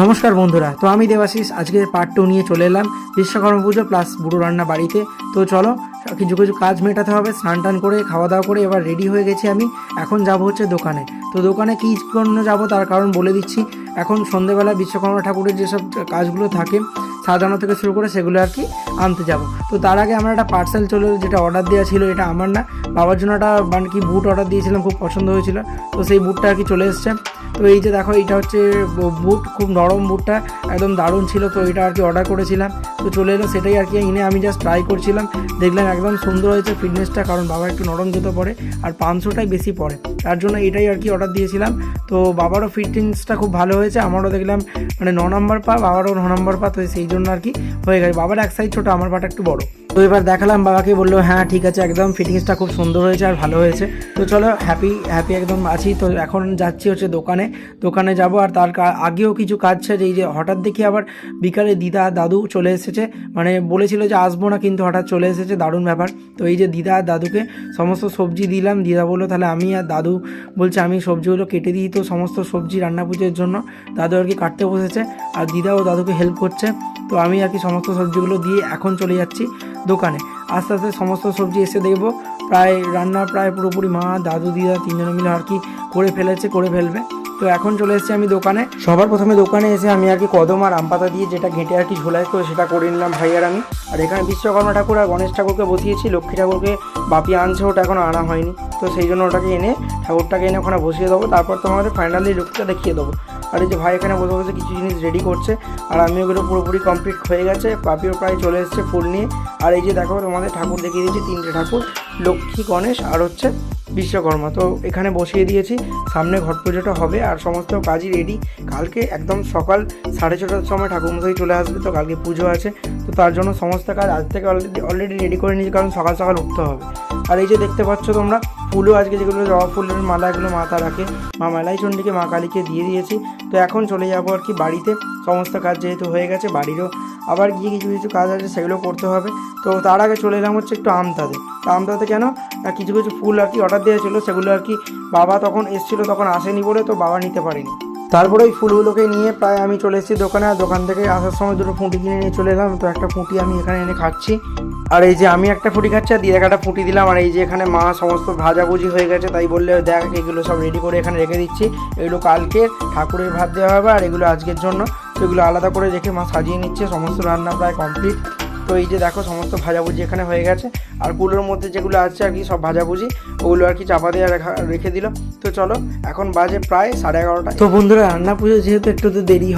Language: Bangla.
নমস্কার বন্ধুরা, তো আমি দেবাশিস, আজকে পার্ট টু নিয়ে চলে এলাম বিশ্বকর্মা পুজো প্লাস বুড়ো রান্না বাড়িতে। তো চলো, কিছু কিছু কাজ মেটাতে হবে, স্নান টান করে, খাওয়া দাওয়া করে, এবার রেডি হয়ে গেছি আমি। এখন যাব হচ্ছে দোকানে। তো দোকানে কী জন্য যাব তার কারণ বলে দিচ্ছি। এখন সন্ধেবেলা বিশ্বকর্মা ঠাকুরের যেসব কাজগুলো থাকে, সাজানো থেকে শুরু করে সেগুলো আর কি আনতে যাব। তো তার আগে আমার একটা পার্সেল চলে, যেটা অর্ডার দেওয়া ছিল, এটা আমার না। বাবার জন্য একটা মানে কি বুট অর্ডার দিয়েছিলাম, খুব পছন্দ হয়েছিল। তো সেই বুটটা আর কি চলে এসছে। তো এই যে দেখো, এইটা হচ্ছে বুট, খুব নরম বুটটা, একদম দারুণ ছিল, তো এটা আর কি অর্ডার করেছিলাম। তো চলে এলো সেটাই আর কি এনে আমি জাস্ট ট্রাই করছিলাম, দেখলাম একদম সুন্দর হয়েছে ফিটনেসটা কারণ বাবা একটু নরম জুতো পরে আর পাঁচশোটাই বেশি পড়ে তার জন্য এটাই আর কি অর্ডার দিয়েছিলাম। তো বাবারও ফিটনেসটা খুব ভালো হয়েছে, আমারও দেখলাম মানে ন নম্বর পা, বাবারও ন নম্বর পা, তো সেই জন্য আর কি হয়ে গেছে বাবার এক সাইজ ছোটো, আমার পাটা একটু বড়। তো এবার দেখালাম বাবাকে, বলল হ্যাঁ ঠিক আছে, একদম ফিটিংসটা খুব সুন্দর হয়েছে আর ভালো হয়েছে। তো চলো হ্যাপি হ্যাপি একদম আছি। তো এখন যাচ্ছি হচ্ছে দোকানে। দোকানে যাব আর তার আগেও কিছু কাজ ছিল এই যে হঠাৎ দেখি আবার বিকালে দিদা, দাদু চলে এসেছে। মানে বলেছিল যে আসব না, কিন্তু হঠাৎ চলে এসেছে, দারুণ ব্যাপার। তো এই যে দিদা আর দাদুকে সমস্ত সবজি দিলাম। দিদা বলল, তাহলে আমি আর দাদু, বলছে, আমি সবজিগুলো কেটে দিই তো সমস্ত সবজি রান্না পুজোর জন্য। দাদু আর কি কাটতে বসেছে, আর দিদা ও দাদুকে হেল্প করছে। তো আমি আর কি সমস্ত সবজিগুলো দিয়ে এখন চলে যাচ্ছি। দোকানে। আস্তে আস্তে সমস্ত সবজি এসে দেখব, প্রায় রান্না প্রায় পুরোপুরি মা, দাদু, দিদা তিনজনে মিলে আর কি করে ফেলেছে, করে ফেলবে। তো এখন চলে এসেছি আমি দোকানে। সবার প্রথমে দোকানে এসে আমি আর কি কদম আর আম পাতা দিয়ে যেটা ঘেঁটে আর কি ঝোলাই তো সেটা করে নিলাম ভাই আর আমি। আর এখানে বিশ্বকর্মা ঠাকুর আর গণেশ ঠাকুরকে বসিয়েছি, লক্ষ্মী ঠাকুরকে বাপি আনছে, ওটা এখনও আনা হয়নি। তো সেই জন্য ওটাকে এনে ঠাকুরটাকে এনে ওখানে বসিয়ে দেবো, তারপর তোমাদের ফাইনালি লুকটা দেখিয়ে দেবো। আর এই যে ভাই এখানে বসে বসে কিছু জিনিস রেডি করছে, আর আমি ওগুলো পুরোপুরি কমপ্লিট হয়ে গেছে পাপিও প্রায় চলে এসেছে ফুল নিয়ে। আর এই যে দেখো তোমাদের ঠাকুর দেখিয়ে দিয়েছি, তিনটে ঠাকুর, লক্ষ্মী, গণেশ আর হচ্ছে বিশ্বকর্মা। তো এখানে বসিয়ে দিয়েছি, সামনে ঘট পুজোটা হবে আর সমস্ত কাজই রেডি কালকে একদম সকাল সাড়ে ছটার সময় ঠাকুরমশাই চলে আসবে, তো কালকে পুজো আছে। তো তার জন্য সমস্ত কাজ আজ থেকে অলরেডি অলরেডি রেডি করে নিয়েছি, কারণ সকাল সকাল উঠতে হবে। আর এই যে দেখতে পাচ্ছ তোমরা, ফুলও আজকে যেগুলো জবা ফুলের মালা এগুলো মাথা রাখে মা মেলাই চণ্ডীকে, মা কালীকে দিয়ে দিয়েছি। তো এখন চলে যাব আর কি বাড়িতে। সমস্ত কাজ যেহেতু হয়ে গেছে, বাড়িরও আবার গিয়ে কিছু কিছু কাজ আছে, সেগুলো করতে হবে। তো তার আগে চলে এলাম হচ্ছে একটু আমতাতে। তো আমতাতে কেন? কিছু কিছু ফুল আর কি অর্ডার দেওয়া ছিল সেগুলো আর কি বাবা তখন এসেছিল, তখন আসেনি বলে তো বাবা নিতে পারেনি। তারপরে ওই ফুলগুলোকে নিয়ে প্রায় আমি চলে এসেছি দোকানে, আর দোকান থেকে আসার সময় দুটো ফুটি কিনে নিয়ে চলে এলাম, তো একটা ফুটি আমি এখানে এনে খাচ্ছি। আর এই যে আমি একটা ফুটি খাচ্ছি, আর দিয়ে একটা ফুটি দিলাম, আর এই যে এখানে মা সমস্ত ভাজাভুজি হয়ে গেছে, তাই বললে দেখ এগুলো সব রেডি করে এখানে রেখে দিচ্ছি। এগুলো কালকে ঠাকুরের ভাত দেওয়া হবে, আর এগুলো আজকের জন্য। তো এগুলো আলাদা করে রেখে মা সাজিয়ে নিচ্ছে, সমস্ত রান্না প্রায় কমপ্লিট তো এই যে দেখো সমস্ত ভাজাভুজি এখানে হয়ে গেছে। আর কুলোর মধ্যে যেগুলো আছে আর কি সব ভাজাভুজি, ওগুলো আর কি চাপা দিয়ে রাখা, রেখে দিল। তো চলো, এখন বাজে প্রায় সাড়ে এগারোটা। তো বন্ধুরা রান্না পুজো যেহেতু একটু তো দেরি